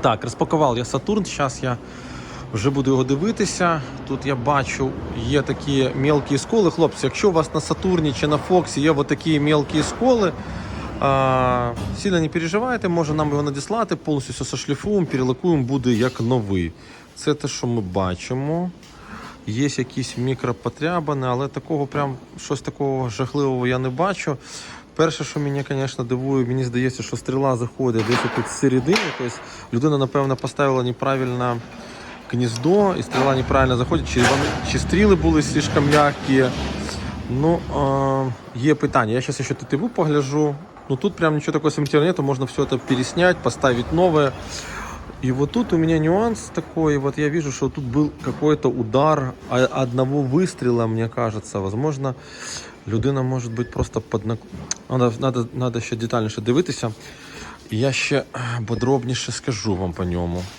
Так, розпакував я Сатурн. Зараз я вже буду його дивитися. Тут я бачу, є такі мелкі сколи. Хлопці, якщо у вас на Сатурні чи на Фоксі є такі мелкі сколи, а, сильно не переживайте, може нам його надіслати, повністю все сошліфуємо, перелакуємо, буде як новий. Це те, що ми бачимо. Є якісь мікропотрябини, але такого прям щось такого жахливого я не бачу. Перше, що мене, звісно, дивує, мені здається, що стріла заходить десь тут зсередини. Тобто людина, напевно, поставила неправильно гніздо, і стріла неправильно заходить, чи, вони, чи стріли були слишком м'які. Ну, е, є питання. Я зараз ще ТТВ погляжу. Ну тут прям ничего такого смертельного нету, можно все это переснять, поставить новое. И вот тут у меня нюанс такой, вот я вижу, что тут был какой-то удар а- одного выстрела, мне кажется. Возможно, людина може бути просто поднак... Надо, надо, ще детальніше дивитися. Я ще е, подробніше скажу вам по ньому.